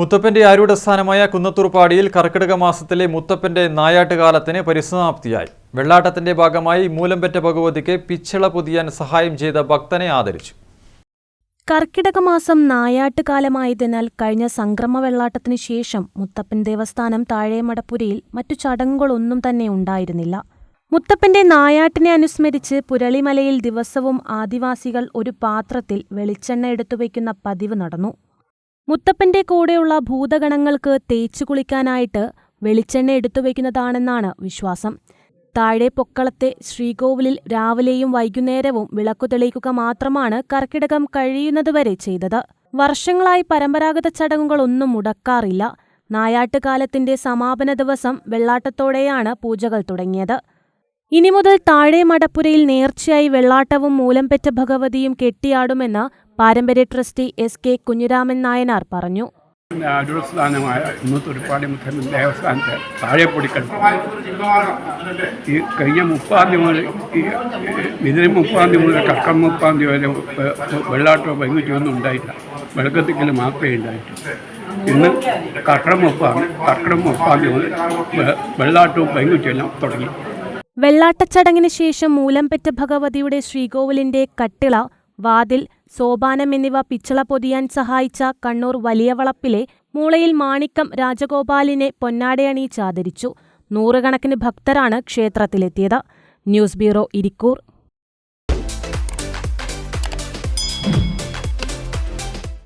മുത്തപ്പന്റെ ആരൂഢ സ്ഥാനമായ കുന്നത്തൂർപ്പാടിയിൽ കർക്കിടക മാസത്തിലെ മുത്തപ്പന്റെ നായാട്ടുകാലത്തിന് പരിസമാപ്തിയായി. വെള്ളാട്ടത്തിന്റെ ഭാഗമായി മൂലംപെറ്റ ഭഗവതിക്ക് പിച്ചള പൊതിയാൻ സഹായം ചെയ്ത ഭക്തനെ ആദരിച്ചു. കർക്കിടക മാസം നായാട്ടുകാലമായതിനാൽ കഴിഞ്ഞ സംക്രമ വെള്ളാട്ടത്തിനു ശേഷം മുത്തപ്പൻ ദേവസ്ഥാനം താഴേമടപ്പുരയിൽ മറ്റു ചടങ്ങുകളൊന്നും തന്നെ ഉണ്ടായിരുന്നില്ല. മുത്തപ്പന്റെ നായാട്ടിനെ അനുസ്മരിച്ച് പുരളിമലയിൽ ദിവസവും ആദിവാസികൾ ഒരു പാത്രത്തിൽ വെളിച്ചെണ്ണ എടുത്തുവയ്ക്കുന്ന പതിവ് നടന്നു. മുത്തപ്പന്റെ കൂടെയുള്ള ഭൂതഗണങ്ങൾക്ക് തേച്ചു കുളിക്കാനായിട്ട് വെളിച്ചെണ്ണ എടുത്തുവയ്ക്കുന്നതാണെന്നാണ് വിശ്വാസം. താഴെ പൊക്കളത്തെ ശ്രീകോവിലിൽ രാവിലെയും വൈകുന്നേരവും വിളക്കു തെളിയിക്കുക മാത്രമാണ് കർക്കിടകം കഴിയുന്നതുവരെ ചെയ്തത്. വർഷങ്ങളായി പരമ്പരാഗത ചടങ്ങുകളൊന്നും മുടക്കാറില്ല. നായാട്ടുകാലത്തിന്റെ സമാപന ദിവസം വെള്ളാട്ടത്തോടെയാണ് പൂജകൾ തുടങ്ങിയത്. ഇനി മുതൽ താഴെ മടപ്പുരയിൽ നേർച്ചയായി വെള്ളാട്ടവും മൂലംപെറ്റ ഭഗവതിയും കെട്ടിയാടുമെന്ന് പാരമ്പര്യ trustee S K Kunhiraman Nayanar പറഞ്ഞു. അരുസ്ഥാനമായ കുന്നത്തുരുപ്പാടി മുത്തൻ ദേവസ്ഥാനത്തെ താഴെപ്പൊടിക്കടുത്ത് ഈ കഴിഞ്ഞ മുപ്പാം തീയതി മുതൽ ഈ ഇതിന് മുപ്പാം തീയതി മുതൽ കക്കം മുപ്പാം തീയതി വരെ വെള്ളാട്ടോ പെങ്കുറ്റിയോ ഒന്നും ഉണ്ടായില്ല. വെളുക്കത്തിക്കൽ മാത്രമേ ഉണ്ടായിട്ടുള്ളൂ. ഇന്ന് കർക്കിടം മുപ്പാണ് കർക്കിടം മുപ്പാം തീയതി മുതൽ വെള്ളാട്ടവും പെങ്കുറ്റിയെല്ലാം തുടങ്ങി. വെള്ളാട്ടച്ചടങ്ങിന് ശേഷം മൂലംപെറ്റ ഭഗവതിയുടെ ശ്രീകോവിലിന്റെ കട്ടിള വാതിൽ സോപാനം എന്നിവ പിച്ചള പൊതിയാൻ സഹായിച്ച കണ്ണൂർ വലിയവളപ്പിലെ മൂളയിൽ മാണിക്കം രാജഗോപാലിനെ പൊന്നാടയണിയിച്ചാദരിച്ചു നൂറുകണക്കിന് ഭക്തരാണ് ക്ഷേത്രത്തിലെത്തിയത്. News bureau Irikkur.